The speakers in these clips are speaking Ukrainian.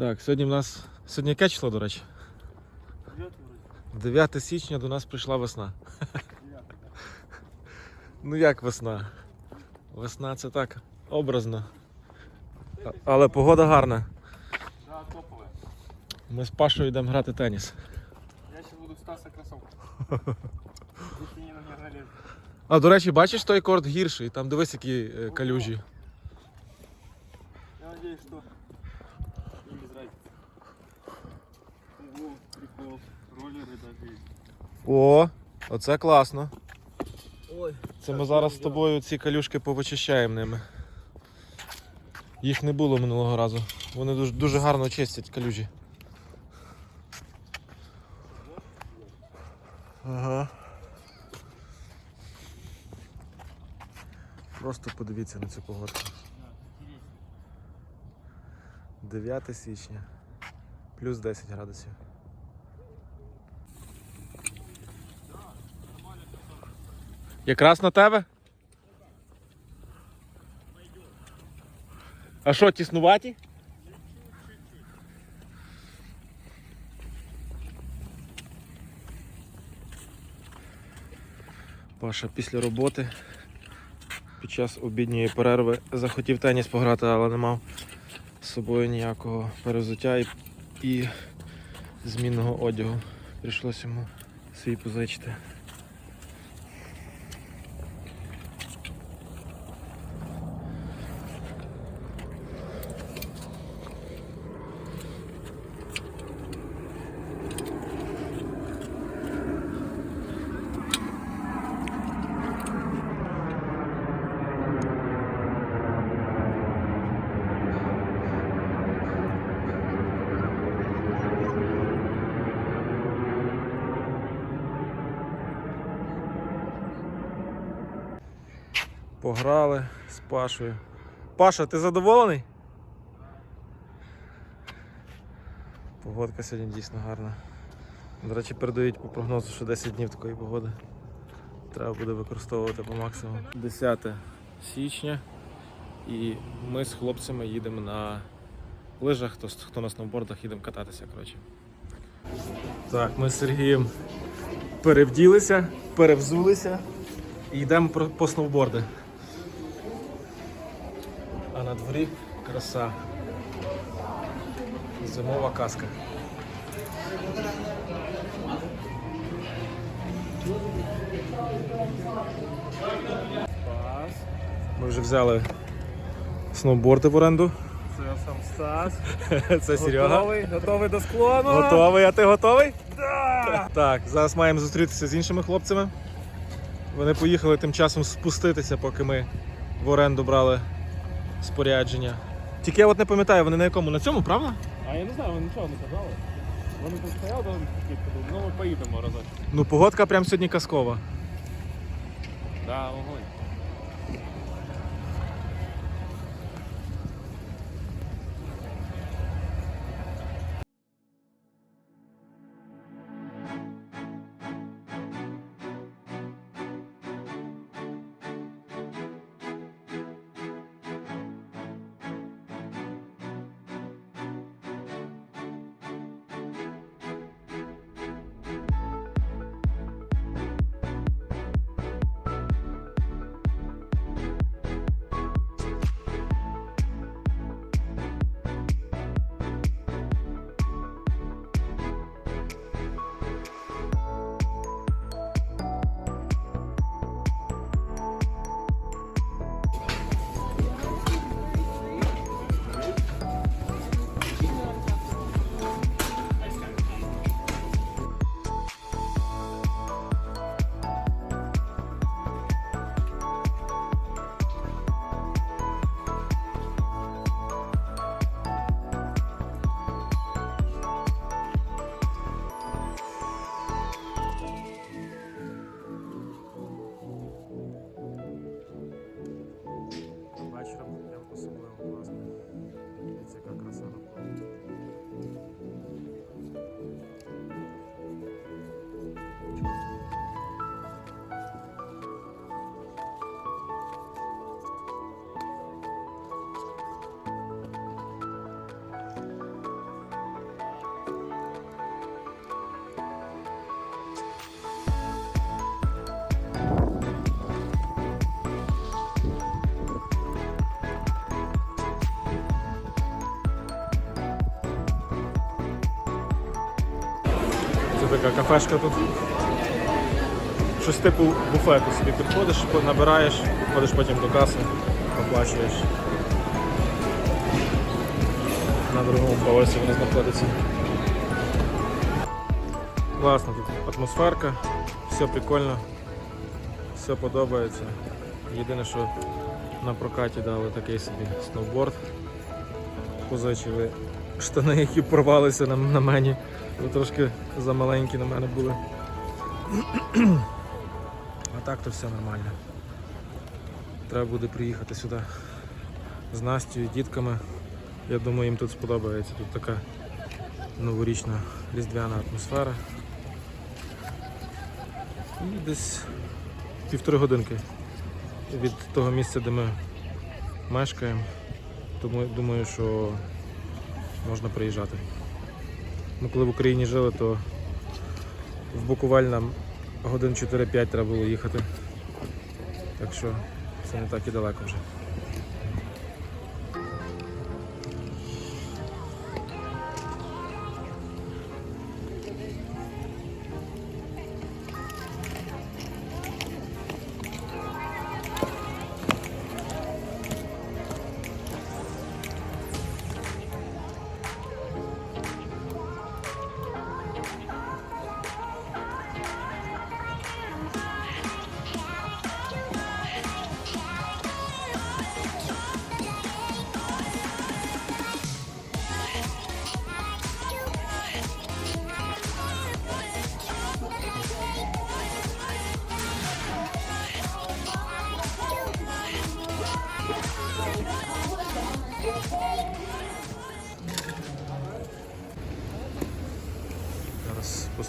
Так, сьогодні в нас. Сьогодні яке число, до речі? 9 січня до нас прийшла весна. Ну як весна? Весна це так образно. Але погода гарна. Ми з Пашою йдемо грати теніс. Я сейчас буду Стаса налезет. А до речі, бачиш той корт гірший, там дивись, які е, калюжі. Прикол. Роллеры даже. О, оце класно. Ой. Це ми зараз з тобою ці калюшки повичищаємо ними. Їх не було минулого разу. Вони дуже, дуже гарно чистять калюжі. Ага. Просто подивіться на цю погодку. 9 січня. Плюс 10 градусів. Якраз на тебе? А що, тіснуваті? Паша після роботи під час обідньої перерви захотів теніс пограти, але не мав з собою ніякого перевзуття і, і змінного одягу. Прийшлося йому свій позичити. Пограли з Пашою. Паша, ти задоволений? Погодка сьогодні дійсно гарна. До речі, передають по прогнозу, що 10 днів такої погоди. Треба буде використовувати по максимуму. 10 січня. І ми з хлопцями їдемо на лижах, хто, хто на сноубордах їдемо кататися. коротше. Так, ми з Сергієм перевділися, перевзулися і йдемо по сноуборди. А на дворі краса. Зимова казка. Ми вже взяли сноуборди в оренду. Це сам Стас. Це Серега. Готовий? Готовий до склону? Готовий, а ти готовий? Да! Так, зараз маємо зустрітися з іншими хлопцями. Вони поїхали тим часом спуститися, поки ми в оренду брали спорядження. Тільки я от не пам'ятаю, вони на якому? На цьому, правда? А я не знаю, вони нічого не казали. Вони тут стояли, там такі, ну ми поїдемо разом. Ну, погодка прям сьогодні казкова. Да, огонь. Така кафешка тут. Щось типу буфету собі підходиш, набираєш, ходиш потім до каси, оплачуєш. На другому поверсі вона знаходиться. Класно тут атмосферка, все прикольно, все подобається. Єдине, що на прокаті дали такий собі сноуборд. Позичили штани, які порвалися на, на мені. Бо Трошки замаленькі на мене були. А так то все нормально. Треба буде приїхати сюди з Настю і дітками. Я думаю, їм тут сподобається. Тут така новорічна різдвяна атмосфера. І десь півтори годинки від того місця, де ми мешкаємо. Тому думаю, що можна приїжджати. Ми коли в Україні жили, то в Буковель годин 4-5 треба було їхати. Так що це не так і далеко вже.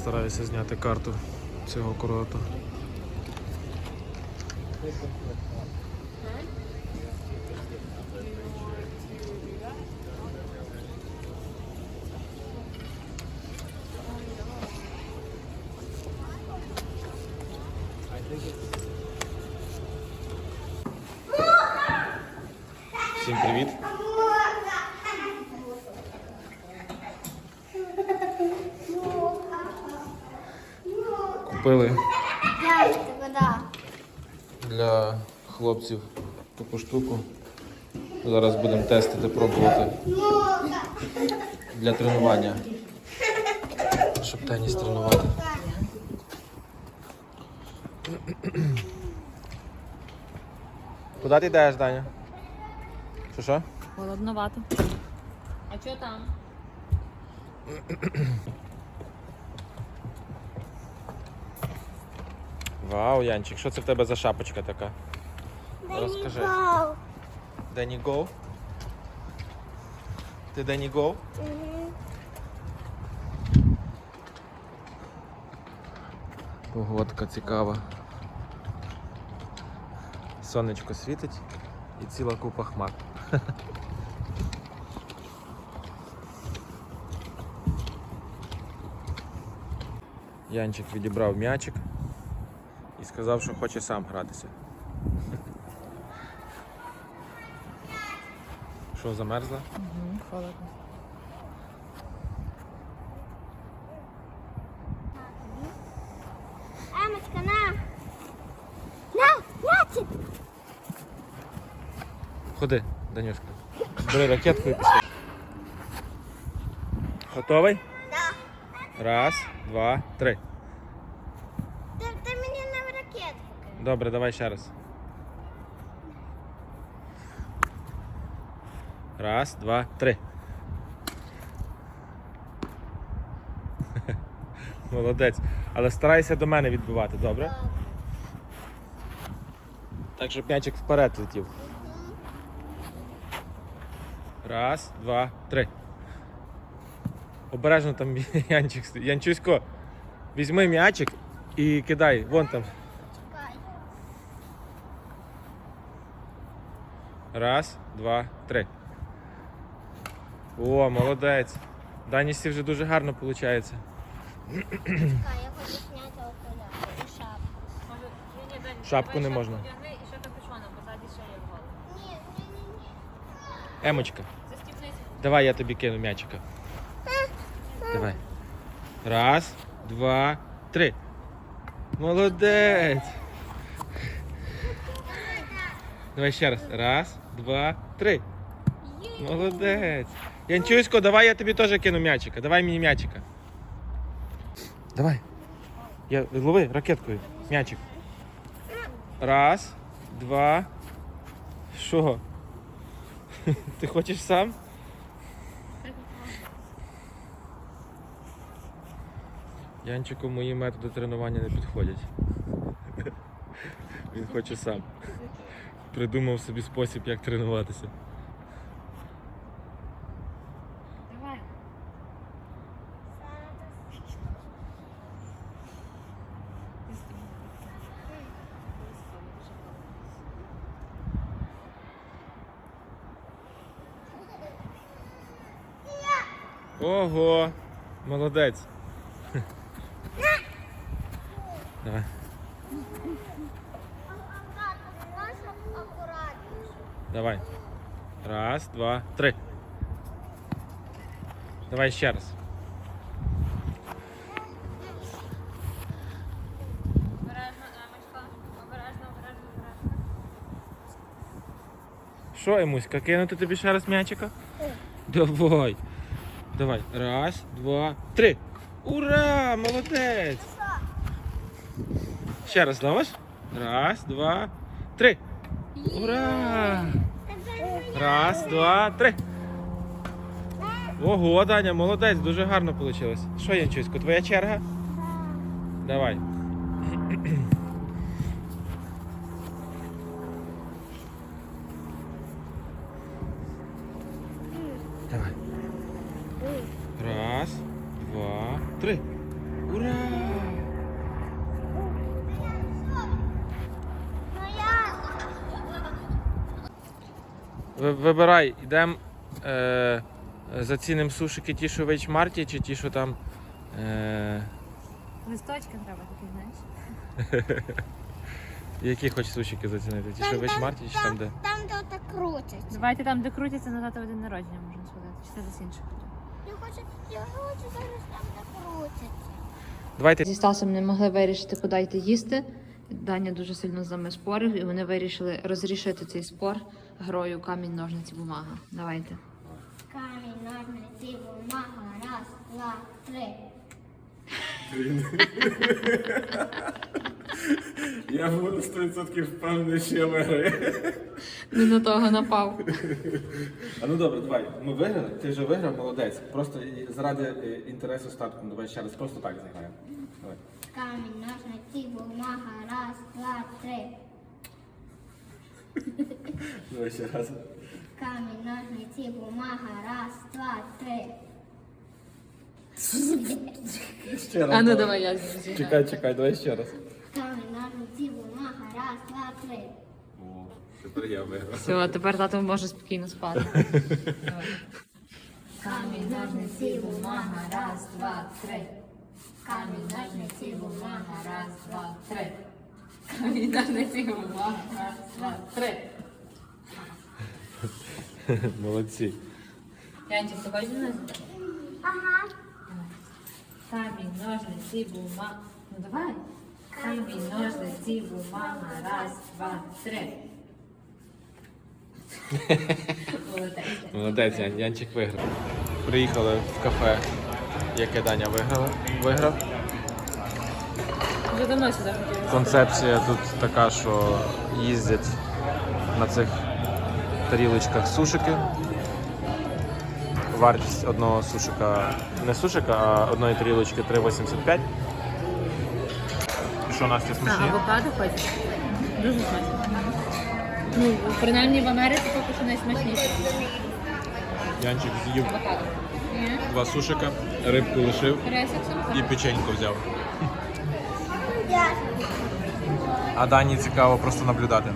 Постараюся зняти карту цього курорту. Купили для хлопців таку штуку. Зараз будемо тестити, пробувати для тренування. Щоб теніс тренувати. Куди ти йдеш, Даня? Що що? Холодновато. А що там? Вау, Янчик, що це в тебе за шапочка така? Розкажи. Дені Гоу? Ти Дені Гоу? Погодка цікава. Сонечко світить і ціла купа хмар. Янчик відібрав м'ячик сказав, що хоче сам гратися. Що, замерзла? Угу, холодно. Емочка, на. На, мячик. Ходи, Данюшка. Бери ракетку і пішли. Готовий? Да. Раз, два, три. Ти, ти мені на ракетку. Добре, давай ще раз. Раз, два, три. Молодець. Але старайся до мене відбивати, добре? Так, щоб м'ячик вперед летів. Раз, два, три. Обережно там Янчик стоїть. Янчусько, візьми м'ячик і кидай. Вон там. Раз, два, три. О, молодець. Данісі вже дуже гарно виходить. Чекай, я хочу зняти окуляри і шапку. Може, ні, ні, Шапку давай не можна. Вдягни і ще капюшона, бо ззаді ще є голова. Ні, ні, ні, ні. Емочка, давай я тобі кину м'ячика. Давай. Раз, два, три. Молодець. Давай ще раз. Раз, два, три. Молодець. Янчусько, давай я тобі теж кину м'ячика. Давай мені м'ячика. Давай. Я лови ракеткою. М'ячик. Раз, два. Що? Ти хочеш сам? Янчику мої методи тренування не підходять. Він хоче сам. Придумав собі спосіб, як тренуватися. Давай. Ого! Молодець. Давай. Аккуратніше. Давай. Раз, два, три. Давай ще раз. Обережно, Емочка. Обережно, обережно, обережно. Що, Емуська, кинути тобі ще раз м'ячика? Давай. Давай. Раз, два, три. Ура! Молодець! Ще раз ловиш? Раз, два, три. Ура! Раз, два, три. Ого, Даня, молодець, дуже гарно вийшло. Що, Янчусько, твоя черга? Давай. Давай. Раз, два, три. Ура! Ну я Ви- Вибирай, йдемо е, зацінимо сушики ті, що в H-Mart, чи ті, що там. Е, Листочки треба такі, знаєш. які хоч сушики зацінити? Ті, що в H-Mart, чи там де? Там, де так крутять. Давайте там, де крутяться, на тата один народження можна сходити. Чи це десь інше? Я хочу, я хочу зараз там, де крутяться. Давайте. Зі Стасом не могли вирішити, куди йти їсти. Даня дуже сильно з ними спорив, і вони вирішили розрішити цей спор грою камінь, ножниці, бумага. Давайте. Камінь, ножниці, бумага, раз, два, три. Я буду 100% впевнений, що я виграю. Не на того напав. А ну добре, давай. Ми виграли, ти вже виграв, молодець. Просто заради е, інтересу статку, давай ще раз просто так зіграємо. Давай. Камінь, ножниці, бумага, раз, два, три. Давай ще раз. Камінь, ножниці, бумага, раз, два, три. Ще раз. А ну давай я зіграю. Чекай, чекай, давай ще раз. Камінь, ножниці, бумага, раз, два, три. О, тепер я виграв. Все, тепер тато може спокійно спати. Камінь, ножниці, бумага, раз, два, три. Камінь, ножниці, бумага, раз, два, три. Камінь, ножниці, бумага, раз, два, три. Молодці. Янчик, ти хочеш зіграти? Ага. Камінь, ножниці, бумага. Ну давай. Камінь, ножниці, бумага, раз, два, три. Молодець. Молодець, Ян, Янчик виграв. Приїхали в кафе, яке Даня виграла. виграв. Вже давно сюди хотіли. Концепція тут така, що їздять на цих тарілочках сушики. Вартість одного сушика, не сушика, а одної тарілочки 3,85. І що Настя смачні? авокадо хочеш? Дуже смачно. Ну, принаймні в Америці поки що найсмачніше. Янчик з'їв Авокадо. Ні? два сушика, рибку лишив і печеньку взяв. А Дані цікаво просто наблюдати.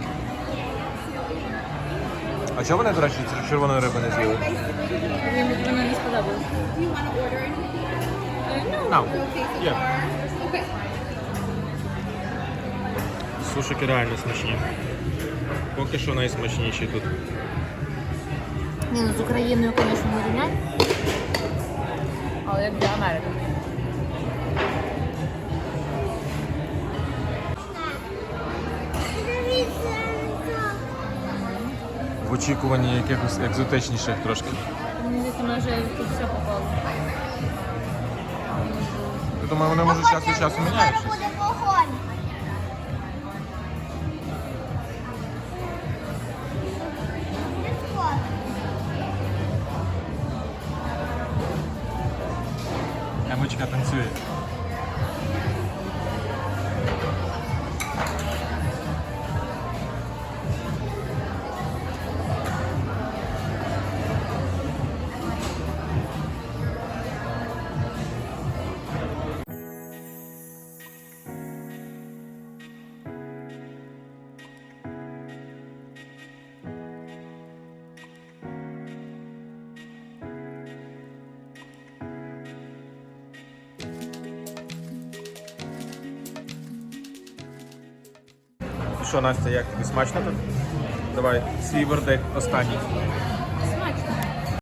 Чого вони, до речі, червоної риби не з'їли? Їм воно не сподобалось. No. Yeah. Сушики реально смачні. Поки що найсмачніші тут. Ні, ну з Україною, звісно, не рівняй. Але як для Америки. Очікуванні якихось екзотичніших трошки. Мені здається, вже тут все попало. Я думаю, вони може час від часу міняють щось. буде вогонь. Емочка танцює. Що, Настя, як тобі смачно тут? Давай, свій вердикт останній.